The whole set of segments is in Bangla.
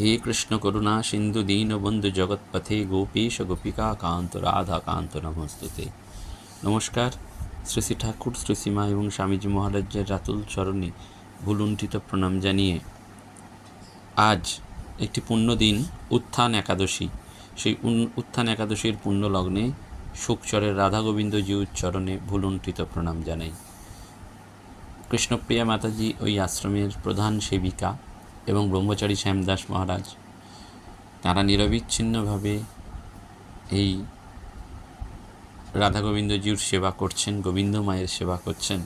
হে কৃষ্ণ করুণা, সিন্ধু দীনবন্ধু জগৎপথে, গোপীশ গোপিকা কান্ত রাধা কান্ত নমস্তুতে। নমস্কার, শ্রী শ্রী ঠাকুর, শ্রী সীমা এবং স্বামীজি মহারাজের রাতুল চরণে ভুলুণ্ঠিত প্রণাম জানিয়ে আজ একটি পুণ্য দিন উত্থান একাদশী। সেই উত্থান একাদশীর পুণ্য লগ্নে শুকচরের রাধা গোবিন্দ জিউর চরণে ভুলুণ্ঠিত প্রণাম জানাই। কৃষ্ণপ্রিয়া মাতাজি ওই আশ্রমের প্রধান সেবিকা। এবং ব্রহ্মচারী শ্যামদাস মহারাজ, তারা নিরবিচ্ছিন্নভাবে এই রাধা গোবিন্দ জিউর সেবা করছেন, গোবিন্দ মায়ের সেবা করছেন।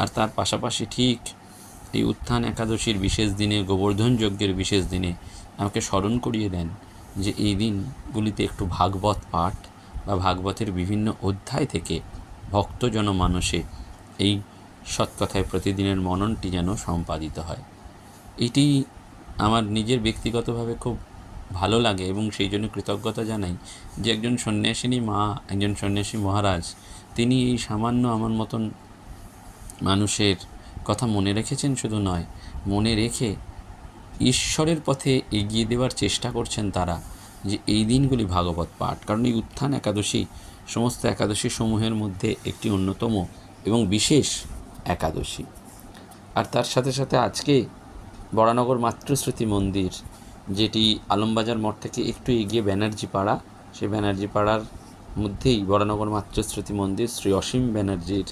আর তার পাশাপাশি ঠিক এই উত্থান একাদশীর বিশেষ দিনে, গোবর্ধন যজ্ঞের বিশেষ দিনে আমাকে স্মরণ করিয়ে দেন যে এই দিনগুলিতে একটু ভাগবত পাঠ বা ভাগবতের বিভিন্ন অধ্যায় থেকে ভক্ত জনমানসে এই সৎকথায় প্রতিদিনের মননটি যেন সম্পাদিত হয়। এটি আমার নিজের ব্যক্তিগতভাবে খুব ভালো লাগে এবং সেই জন্য কৃতজ্ঞতা জানাই যে একজন সন্ন্যাসিনী মা, একজন সন্ন্যাসী মহারাজ, তিনি এই সামান্য আমার মতন মানুষের কথা মনে রেখেছেন শুধু নয়, মনে রেখে ঈশ্বরের পথে এগিয়ে দেওয়ার চেষ্টা করছেন তারা যে এই দিনগুলি ভাগবত পাঠ। কারণ এই উত্থান একাদশী সমস্ত একাদশী সমূহের মধ্যে একটি অন্যতম এবং বিশেষ একাদশী। আর তার সাথে সাথে আজকে বরানগর মাতৃস্মৃতি মন্দির, যেটি আলমবাজার মঠ থেকে একটু এগিয়ে ব্যানার্জি পাড়া সেই ব্যানার্জি পাড়ার মধ্যেই বরানগর মাতৃস্মৃতি মন্দির, শ্রী অসীম ব্যানার্জির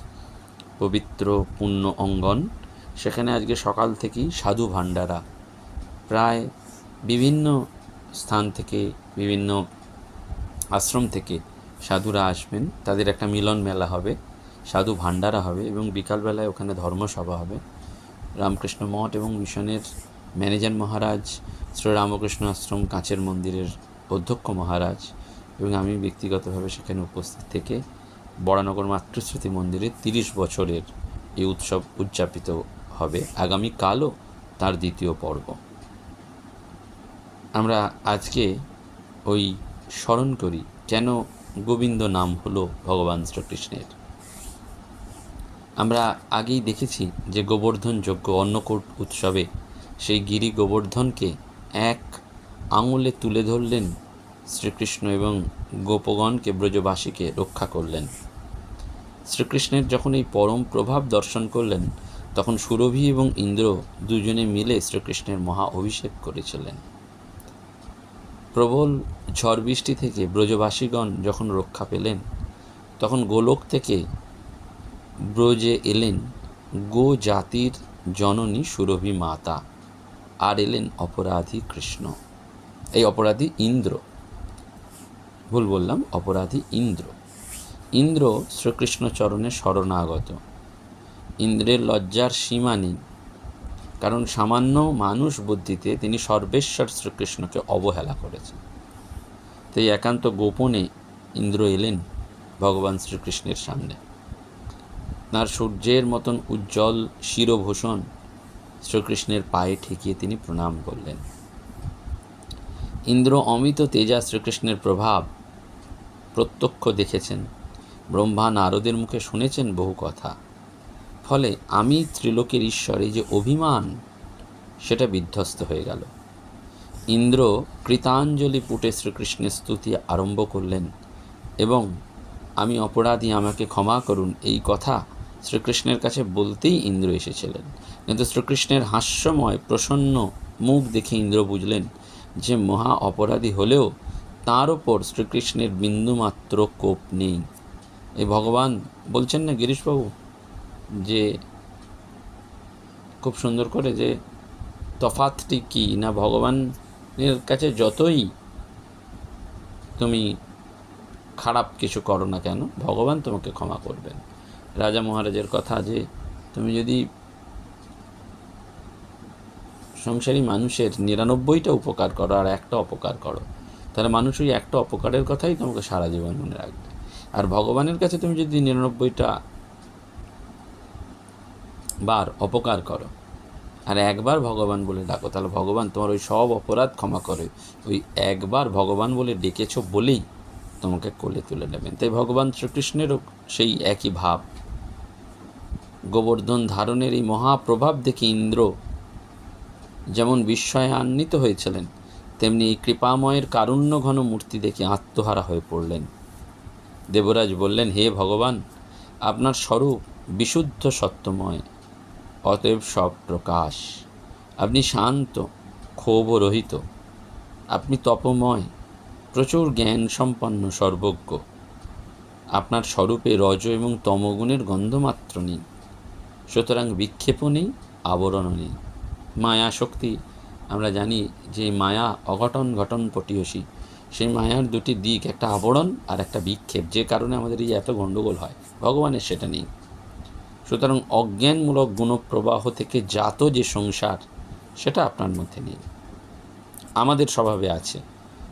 পবিত্র পুণ্য অঙ্গন। সেখানে আজকে সকাল থেকেই সাধু ভাণ্ডারা। প্রায় বিভিন্ন স্থান থেকে, বিভিন্ন আশ্রম থেকে সাধুরা আসবেন। তাদের একটা মিলন মেলা হবে, সাধু ভাণ্ডারা হবে এবং বিকালবেলায় ওখানে ধর্মসভা হবে। রামকৃষ্ণ মঠ এবং মিশনের ম্যানেজার মহারাজ শ্রী রামকৃষ্ণ আশ্রম কাঁচের মন্দিরের অধ্যক্ষ মহারাজ এবং আমি ব্যক্তিগতভাবে সেখানে উপস্থিত থেকে বড়ানগর মাতৃস্মৃতি মন্দিরে তিরিশ বছরের এই উৎসব উদযাপিত হবে। আগামীকালও তার দ্বিতীয় পর্ব। আমরা আজকে ওই স্মরণ করি কেন গোবিন্দ নাম হলো ভগবান শ্রীকৃষ্ণের। আমরা আগেই দেখেছি যে গোবর্ধন যজ্ঞ অন্নকূট উৎসবে সেই গিরি গোবর্ধনকে এক আঙুলে তুলে ধরলেন শ্রীকৃষ্ণ এবং গোপগণকে ব্রজবাসীকে রক্ষা করলেন। শ্রীকৃষ্ণের যখন এই পরম প্রভাব দর্শন করলেন, তখন সুরভি এবং ইন্দ্র দুজনে মিলে শ্রীকৃষ্ণের মহা অভিষেক করেছিলেন। প্রবল ঝড় বৃষ্টি থেকে ব্রজবাসীগণ যখন রক্ষা পেলেন, তখন গোলক থেকে ব্রজে এলেন, গো জাতির জননী সুরভি মাতা। আর এলেন অপরাধী কৃষ্ণ। এই অপরাধী ইন্দ্র। ভুল বললাম, অপরাধী ইন্দ্র। ইন্দ্র শ্রীকৃষ্ণ চরণে শরণাগত। ইন্দ্রের লজ্জার সীমা নেই। কারণ সামান্য মানুষ বুদ্ধিতে তিনি সর্বেশ্বর শ্রীকৃষ্ণকে অবহেলা করেছেন। তাই একান্ত গোপনে ইন্দ্র এলেন ভগবান শ্রীকৃষ্ণের সামনে। তাঁর সূর্যের মতন উজ্জ্বল শিরভূষণ শ্রীকৃষ্ণের পায়ে ঠেকিয়ে তিনি প্রণাম করলেন। ইন্দ্র অমিত তেজা শ্রীকৃষ্ণের প্রভাব প্রত্যক্ষ দেখেছেন। ব্রহ্মা নারদের মুখে শুনেছেন বহু কথা। ফলে আমি ত্রিলোকের ঈশ্বরে যে অভিমান, সেটা বিধ্বস্ত হয়ে গেল। ইন্দ্র কৃতাঞ্জলি পুটে শ্রীকৃষ্ণের স্তুতি আরম্ভ করলেন এবং, আমি অপরাধী, আমাকে ক্ষমা করুন, এই কথা শ্রীকৃষ্ণের কাছে বলতেই ইন্দ্র এসেছিলেন। কিন্তু শ্রীকৃষ্ণের হাস্যময়, প্রসন্ন মুখ দেখে ইন্দ্র বুঝলেন যে মহা অপরাধী হলেও তার ওপর শ্রীকৃষ্ণের বিন্দুমাত্র কোপ নেই। এই ভগবান বলছেন না গিরিশবাবু, যে খুব সুন্দর করে যে তফাতটি কি? না ভগবানের কাছে যতই তুমি খারাপ কিছু করো না কেন, ভগবান তোমাকে ক্ষমা করবেন। রাজা মহারাজের কথা যে তুমি যদি সংসারী মানুষের নিরানব্বইটা উপকার করো আর একটা অপকার করো, তাহলে মানুষ ওই একটা অপকারের কথাই তোমাকে সারা জীবন মনে রাখবে। আর ভগবানের কাছে তুমি যদি নিরানব্বইটা বার অপকার করো, আর একবার ভগবান বলে ডাকো, তাহলে ভগবান তোমার ওই সব অপরাধ ক্ষমা করে ওই একবার ভগবান বলে ডেকেছো বলেই তোমাকে কোলে তুলে নেবেন। তাই ভগবান শ্রীকৃষ্ণেরও সেই একই ভাব। গোবর্ধন ধারণের এই মহাপ্রভাব দেখে ইন্দ্র যেমন বিস্ময়ে আন্বিত হয়েছিলেন, তেমনি এই কৃপাময়ের কারুণ্য ঘন মূর্তি দেখে আত্মহারা হয়ে পড়লেন। দেবরাজ বললেন, হে ভগবান, আপনার স্বরূপ বিশুদ্ধ সত্যময়, অতএব সব প্রকাশ। আপনি শান্ত ক্ষোভ রহিত আপনি তপময়, প্রচুর জ্ঞান সম্পন্ন সর্বজ্ঞ। আপনার স্বরূপে রজ এবং তমগুণের গন্ধমাত্র নেই। সুতরাং বিক্ষেপও নেই, আবরণও নেই। মায়া শক্তি আমরা জানি যে মায়া অঘটন ঘটন পটিয়সী সেই মায়ার দুটি দিক, একটা আবরণ আর একটা বিক্ষেপ, যে কারণে আমাদের এই এত গণ্ডগোল হয়। ভগবানের সেটা নেই। সুতরাং অজ্ঞানমূলক গুণপ্রবাহ থেকে জাত যে সংসার, সেটা আপনার মধ্যে নেই। আমাদের স্বভাবে আছে।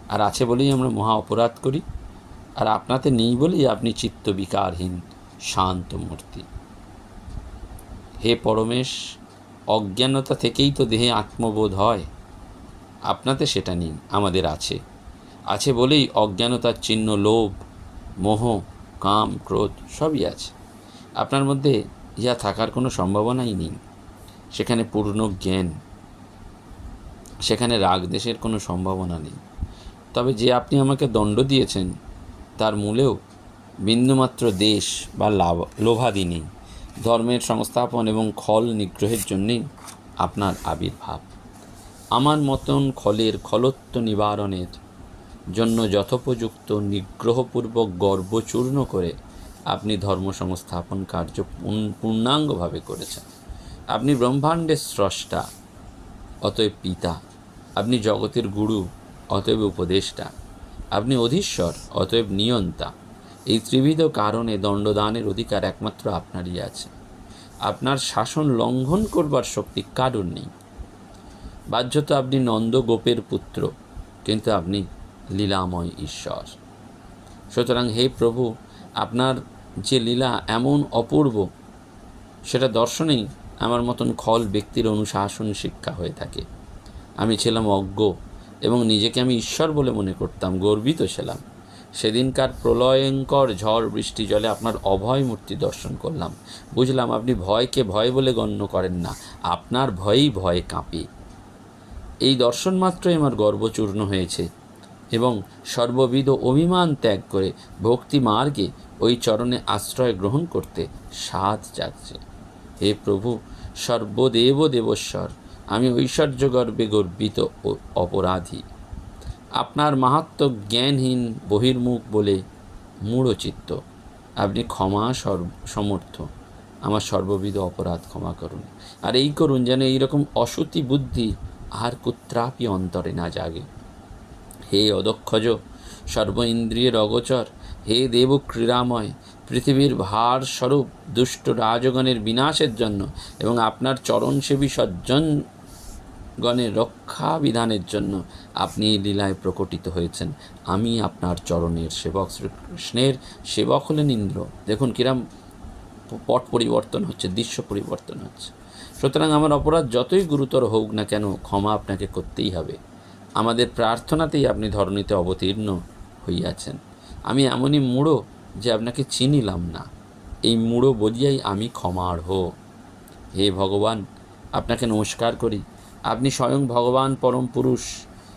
আর আছে বলেই আমরা মহা অপরাধ করি। আর আপনাতে নেই বলেই আপনি চিত্ত বিকারহীন, শান্ত মূর্তি। হে পরমেশ, অজ্ঞানতা থেকেই তো দেহে আত্মবোধ হয়। আপনাতে সেটা নেই আমাদের আছে। আছে বলেই অজ্ঞানতার চিহ্ন, লোভ, মোহ, কাম, ক্রোধ সবই আছে। আপনার মধ্যে ইহা থাকার কোনো সম্ভাবনাই নেই। সেখানে পূর্ণ জ্ঞান, সেখানে রাগ দেশের কোনো সম্ভাবনা নেই। তবে যে আপনি আমাকে দণ্ড দিয়েছেন, তার মূলেও বিন্দুমাত্র দেশ বা লাভ, লোভাদি নেই। ধর্মের সংস্থাপন এবং খল নিগ্রহের জন্যেই আপনার আবির্ভাব। আমার মতন খলের খলত্ব নিবারণের জন্য যথোপযুক্ত নিগ্রহপূর্বক গর্ব চূর্ণ করে আপনি ধর্ম সংস্থাপন কার্য পূর্ণ- পূর্ণাঙ্গভাবে করেছেন। আপনি ব্রহ্মাণ্ডের স্রষ্টা, অতএব পিতা। আপনি জগতের গুরু, অতএব উপদেষ্টা। আপনি অধীশ্বর, অতএব নিয়ন্তা। এই ত্রিবিধ কারণে দণ্ডদানের অধিকার একমাত্র আপনারই আছে। আপনার শাসন লঙ্ঘন করবার শক্তি কারণ নেই। বাহ্যত আপনি নন্দ গোপের পুত্র, কিন্তু আপনি লীলাময় ঈশ্বর। সুতরাং হে প্রভু, আপনার যে লীলা এমন অপূর্ব, সেটা দর্শনেই আমার মতন খল ব্যক্তির অনুশাসন শিক্ষা হয়ে থাকে। আমি ছিলাম অজ্ঞ এবং নিজেকে আমি ঈশ্বর বলে মনে করতাম, গর্বিত ছিলাম। সেদিনকার প্রলয়ঙ্কর ঝড় বৃষ্টি জলে আপনার অভয় মূর্তি দর্শন করলাম। বুঝলাম আপনি ভয়কে ভয় বলে গণ্য করেন না, আপনার ভয়েই ভয়ে কাঁপে। এই দর্শন মাত্রই আমার গর্বচূর্ণ হয়েছে এবং সর্ববিধ অভিমান ত্যাগ করে ভক্তি মার্গে ওই চরণে আশ্রয় গ্রহণ করতে সাধ জাগছে। হে প্রভু, সর্বদেব দেবস্বর, আমি ঐশ্বর্য গর্বে গর্বিত ও অপরাধী। আপনার মাহাত্ম জ্ঞানহীন বহির্মুখ বলে মূঢ়চিত্ত। আপনি ক্ষমা সমর্থ। আমার সর্ববিধ অপরাধ ক্ষমা করুন। আর এই করুন যেন এইরকম অসতি বুদ্ধি আর কুত্রাপি অন্তরে না জাগে। হে অদক্ষজ সর্ব ইন্দ্রিয়ের অগোচর হে দেব ক্রীড়াময় পৃথিবীর ভার স্বরূপ দুষ্ট রাজগণের বিনাশের জন্য এবং আপনার চরণসেবী সজ্জনগণের রক্ষা বিধানের জন্য আপনি এই লীলায় প্রকটিত হয়েছেন। আমি আপনার চরণের সেবক শ্রীকৃষ্ণের সেবক হলেন ইন্দ্র। দেখুন কিরাম পট পরিবর্তন হচ্ছে, দৃশ্য পরিবর্তন হচ্ছে। সুতরাং আমার অপরাধ যতই গুরুতর হোক না কেন ক্ষমা আপনাকে করতেই হবে। আমাদের প্রার্থনাতেই আপনি ধরণীতে অবতীর্ণ হইয়াছেন। আমি এমনই মূঢ় যে আপনাকে চিনিলাম না। এই মূঢ় বলিয়াই আমি ক্ষমার্হ। হে ভগবান, আপনাকে নমস্কার করি। আপনি স্বয়ং ভগবান পরম পুরুষ।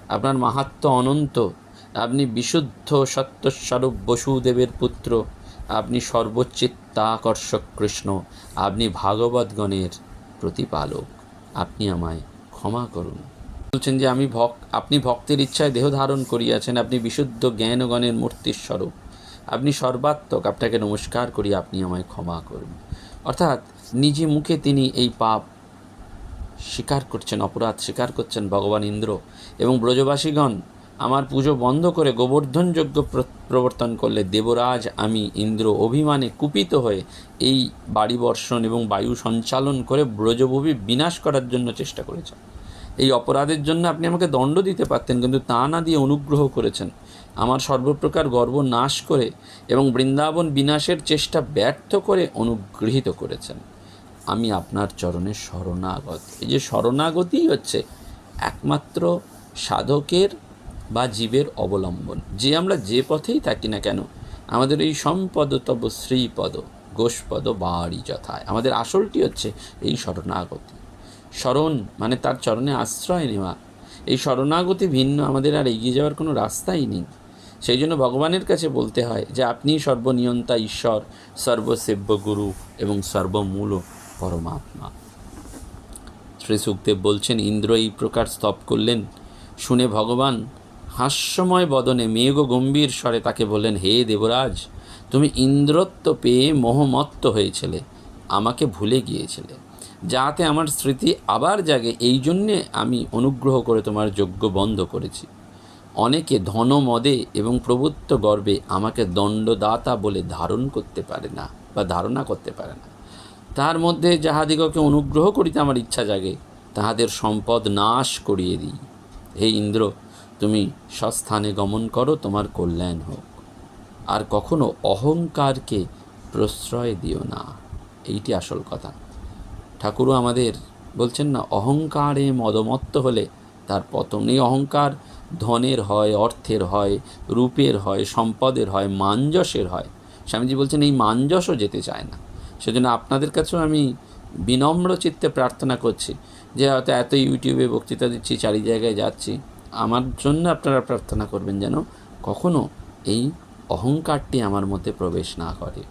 আপনার মাহাত্ম অনন্ত। আপনি বিশুদ্ধ সত্যস্বরূপ বসুদেবের পুত্র। আপনি সর্বচিত্তাকর্ষক কৃষ্ণ। আপনি ভাগবতগণের প্রতিপালক। আপনি আমায় ক্ষমা করুন। বলছেন যে আমি ভক, আপনি ভক্তের ইচ্ছায় দেহ ধারণ করিয়াছেন, আপনি বিশুদ্ধ জ্ঞানগণের মূর্তির স্বরূপ আপনি সর্বাত্মক, আপনাকে নমস্কার করি, আপনি আমায় ক্ষমা করুন। অর্থাৎ, নিজে মুখে তিনি এই পাপ স্বীকার করছেন, অপরাধ স্বীকার করছেন ভগবান ইন্দ্র এবং ব্রজবাসীগণ, আমার পুজো বন্ধ করে গোবর্ধন যজ্ঞ প্র- প্রবর্তন করলে দেবরাজ, আমি ইন্দ্র অভিমানে কুপিত হয়ে এই বাড়ি বর্ষণ এবং বায়ু সঞ্চালন করে ব্রজভূমি বিনাশ করার জন্য চেষ্টা করেছেন। এই অপরাধের জন্য আপনি আমাকে দণ্ড দিতে পারতেন, কিন্তু তা না দিয়ে অনুগ্রহ করেছেন। আমার সর্বপ্রকার গর্ব নাশ করে এবং বৃন্দাবন বিনাশের চেষ্টা ব্যর্থ করে অনুগৃহীত করেছেন। আমি আপনার চরণে শরণাগত। এই যে শরণাগতিই হচ্ছে একমাত্র সাধকের বা জীবের অবলম্বন। যে আমরা যে পথেই থাকি না কেন, আমাদের এই সম্পদ তব শ্রীপদ, গোষ্পদ, বাড়ি যথায়। আমাদের আসলটি হচ্ছে এই শরণাগতি। শরণ মানে তার চরণে আশ্রয় নেওয়া। এই শরণাগতি ভিন্ন, আমাদের আর এগিয়ে যাওয়ার কোনো রাস্তাই নেই। সেই জন্য ভগবানের কাছে বলতে হয় যে আপনি সর্বনিয়ন্তা ঈশ্বর, সর্বসেব্য গুরু এবং সর্বমূল পরমাত্মা। শ্রী সুখদেব বলছেন, ইন্দ্র এই প্রকার স্তব করলেন। শুনে ভগবান হাস্যময় বদনে মেঘ গম্ভীর স্বরে তাকে বললেন, হে দেবরাজ, তুমি ইন্দ্রত্ব পেয়ে মোহমত্ত হয়েছিলে, আমাকে ভুলে গিয়েছিলে। যাতে আমার স্মৃতি আবার জাগে, এই জন্যে আমি অনুগ্রহ করে তোমার যজ্ঞ বন্ধ করেছি। অনেকে ধন মদে এবং প্রভুত্ব গর্বে আমাকে দণ্ডদাতা বলে ধারণ করতে পারে না বা ধারণা করতে পারে না। তার মধ্যে যাহাদিগকে অনুগ্রহ করিতে আমার ইচ্ছা জাগে, তাহাদের সম্পদ নাশ করিয়ে দিই। হে ইন্দ্র, তুমি সস্থানে গমন করো, তোমার কল্যাণ হোক। আর কখনো অহংকারকে প্রশ্রয় দিও না। এইটি আসল কথা। ঠাকুরও আমাদের বলছেন না, অহংকারে মদমত্ত হলে তার পতন। এই অহংকার ধনের হয়, অর্থের হয়, রূপের হয়, সম্পদের হয় মাঞ্জসের হয়। স্বামীজি বলছেন, এই মাঞ্জসও যেতে চায় না। সেজন্য আপনাদের কাছেও আমি বিনম্র চিত্তে প্রার্থনা করছি যে হয়তো এত ইউটিউবে বক্তৃতা দিচ্ছি, চারি জায়গায় যাচ্ছি, আমার জন্য আপনারা প্রার্থনা করবেন যেন কখনো এই অহংকারটি আমার মধ্যে প্রবেশ না করে।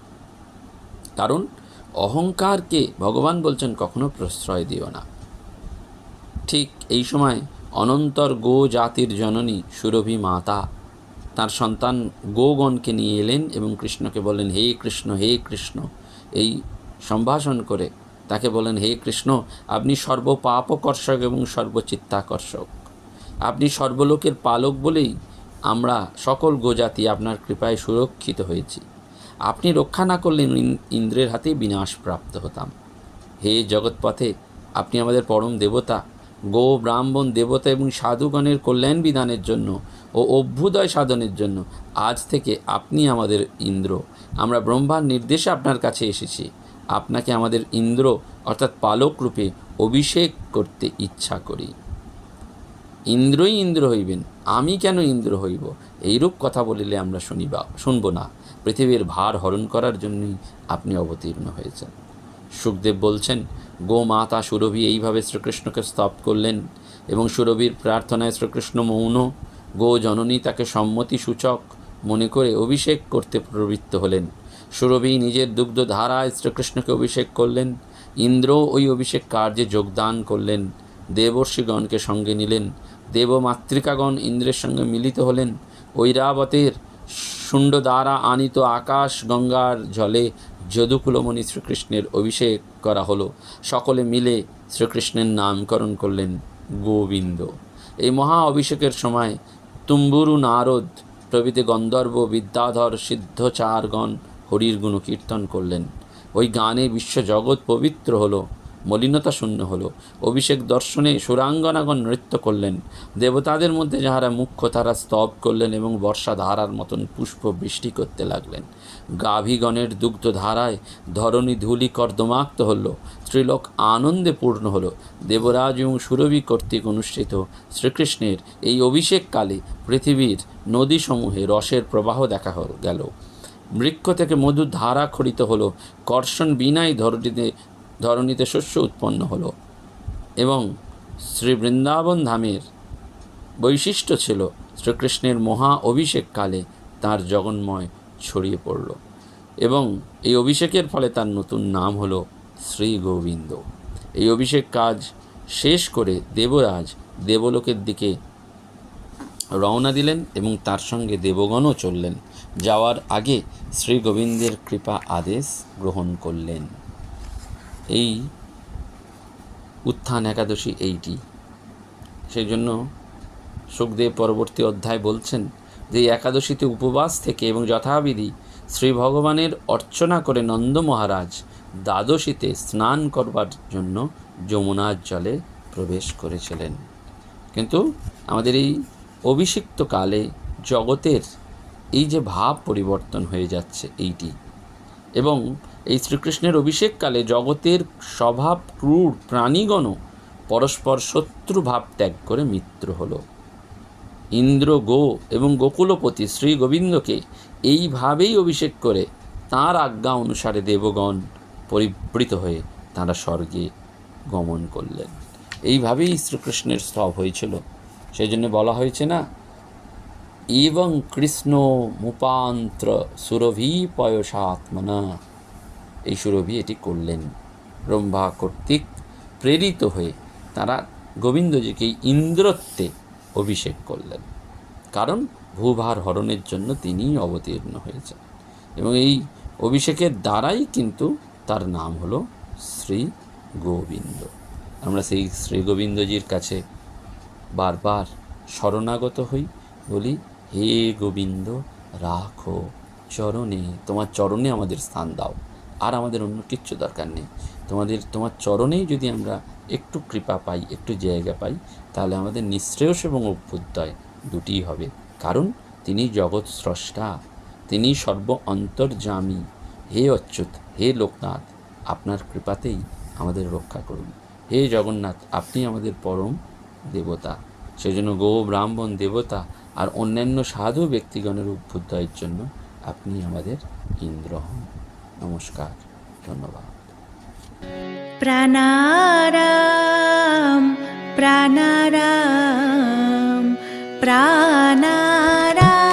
কারণ অহংকারকে ভগবান বলছেন কখনো প্রশ্রয় দিও না। ঠিক এই সময় অনন্তর গো জাতির জননী সুরভি মাতা তার সন্তান গোগণকে নিয়ে এলেন এবং কৃষ্ণকে বললেন, হে কৃষ্ণ হে কৃষ্ণ। এই সম্ভাষণ করে তাকে বলেন, হে কৃষ্ণ, আপনি সর্বপাপকর্ষক এবং সর্বচিত্তাকর্ষক। আপনি সর্বলোকের পালক বলেই আমরা সকল গোজাতি আপনার কৃপায় সুরক্ষিত হয়েছি। আপনি রক্ষা না করলে ইন- ইন্দ্রের হাতে বিনাশ প্রাপ্ত হতাম। হে জগৎপথে, আপনি আমাদের পরম দেবতা, গো ব্রাহ্মণ দেবতা এবং সাধুগণের কল্যাণ বিধানের জন্য ও অভ্যুদয় সাধনের জন্য। আজ থেকে আপনি আমাদের ইন্দ্র। আমরা ব্রহ্মার নির্দেশে আপনার কাছে এসেছি। আপনাকে আমাদের ইন্দ্র অর্থাৎ পালক রূপে অভিষেক করতে ইচ্ছা করি। ইন্দ্রই ইন্দ্র হইবেন, আমি কেন ইন্দ্র হইব? এইরূপ কথা বলিলে আমরা শুনিবা, শুনব না। পৃথিবীর ভার হরণ করার জন্যই আপনি অবতীর্ণ হয়েছেন। সুখদেব বলছেন, গো মাতা সুরভি, এইভাবে শ্রীকৃষ্ণকে স্তব করলেন এবং সুরভির প্রার্থনায় শ্রীকৃষ্ণ মৌন গো জননী তাকে সম্মতি সূচক মনে করে অভিষেক করতে প্রবৃত্ত হলেন। সুরভি নিজের দুগ্ধ ধারায় শ্রীকৃষ্ণকে অভিষেক করলেন। ইন্দ্র ওই অভিষেক কার্যে যোগদান করলেন। দেবর্ষিগণকে সঙ্গে নিলেন। দেবমাতৃকাগণ ইন্দ্রের সঙ্গে মিলিত হলেন। ঐরাবতের শুণ্ড দ্বারা আনিত আকাশ গঙ্গার জলে যদুকুলমণি শ্রীকৃষ্ণের অভিষেক করা হলো। সকলে মিলে শ্রীকৃষ্ণের নামকরণ করলেন গোবিন্দ। এই মহা অভিষেকের সময় তুম্বুরু নারদ প্রভৃতি গন্ধর্ব বিদ্যাধর সিদ্ধচারগণ হরির গুণ কীর্তন করলেন। ওই গানে বিশ্বজগৎ পবিত্র হলো। মলিনতা শূন্য হল। অভিষেক দর্শনে সুরাঙ্গনাগণ নৃত্য করলেন। দেবতাদের মধ্যে যাহারা মুখ্য তারা স্তব করলেন এবং বর্ষা ধারার মতন পুষ্প বৃষ্টি করতে লাগলেন। গাভীগণের দুগ্ধ ধারায় ধরণী ধূলি কর্দমাক্ত হল। ত্রিলোক আনন্দে পূর্ণ হলো। দেবরাজ এবং সুরভি কর্তৃক অনুষ্ঠিত শ্রীকৃষ্ণের এই অভিষেককালে পৃথিবীর নদীসমূহে রসের প্রবাহ দেখা গেল। বৃক্ষ থেকে মধুর ধারা খরিত হলো। কর্ষণ বিনাই ধরণীতে ধরণীতে শস্য উৎপন্ন হলো এবং শ্রী বৃন্দাবন ধামের বৈশিষ্ট্য ছিল শ্রীকৃষ্ণের মহা অভিষেককালে তার জগন্ময় ছড়িয়ে পড়ল এবং এই অভিষেকের ফলে তার নতুন নাম হলো শ্রী গোবিন্দ এই অভিষেক কাজ শেষ করে দেবরাজ দেবলোকের দিকে রওনা দিলেন এবং তার সঙ্গে দেবগণও চললেন। যাওয়ার আগে শ্রী গোবিন্দের কৃপা আদেশ গ্রহণ করলেন। এই উত্থান একাদশী এইটি। সেই জন্য সুখদেব পরবর্তী অধ্যায় বলছেন যে একাদশীতে উপবাস থেকে এবং যথাবিধি শ্রী ভগবানের অর্চনা করে নন্দ মহারাজ দ্বাদশীতে স্নান করবার জন্য যমুনার জলে প্রবেশ করেছিলেন। কিন্তু আমাদের এই অভিষিক্ত কালে জগতের এই যে ভাব পরিবর্তন হয়ে যাচ্ছে এইটি এবং এই শ্রীকৃষ্ণের অভিষেককালে জগতের স্বভাব, ক্রূর প্রাণীগণও পরস্পর শত্রু ভাব ত্যাগ করে মিত্র হল। ইন্দ্র গো এবং গোকুলপতি শ্রী গোবিন্দকে এইভাবেই অভিষেক করে তাঁর আজ্ঞা অনুসারে দেবগণ পরিবৃত হয়ে তাঁরা স্বর্গে গমন করলেন। এইভাবেই শ্রীকৃষ্ণের স্তব হয়েছিল। সেই জন্য বলা হয়েছে না, এবং কৃষ্ণ মুপান্ত্র সুরভি পয়সাত্মনা। এই সুরভি এটি করলেন। ব্রহ্মা কর্তৃক প্রেরিত হয়ে তারা গোবিন্দজিকে ইন্দ্রত্বে অভিষেক করলেন। কারণ ভূভার হরণের জন্য তিনিই অবতীর্ণ হয়েছেন। এবং এই অভিষেকের দ্বারাই কিন্তু তার নাম হলো শ্রী গোবিন্দ। আমরা সেই শ্রী গোবিন্দজির কাছে বারবার শরণাগত হই, বলি, হে গোবিন্দ, রাখো চরণে, তোমার চরণে আমাদের স্থান দাও। আর আমাদের অন্য কিচ্ছু দরকার নেই। তোমাদের, তোমার চরণেই যদি আমরা একটু কৃপা পাই, একটু জায়গা পাই, তাহলে আমাদের নিঃশ্রেয়স এবং অভ্যুদয় দুটিই হবে। কারণ তিনি জগৎ স্রষ্টা, তিনি সর্ব অন্তর্যামী হে অচ্যুত, হে লোকনাথ, আপনার কৃপাতেই আমাদের রক্ষা করুন। হে জগন্নাথ, আপনি আমাদের পরম দেবতা। সেজন্য গো ব্রাহ্মণ দেবতা আর অন্যান্য সাধু ব্যক্তিগণের অভ্যুদয়ের জন্য আপনি আমাদের ইন্দ্র হন। नमस्कार धन्यवाद प्राणाराम प्राणाराम प्राणाराम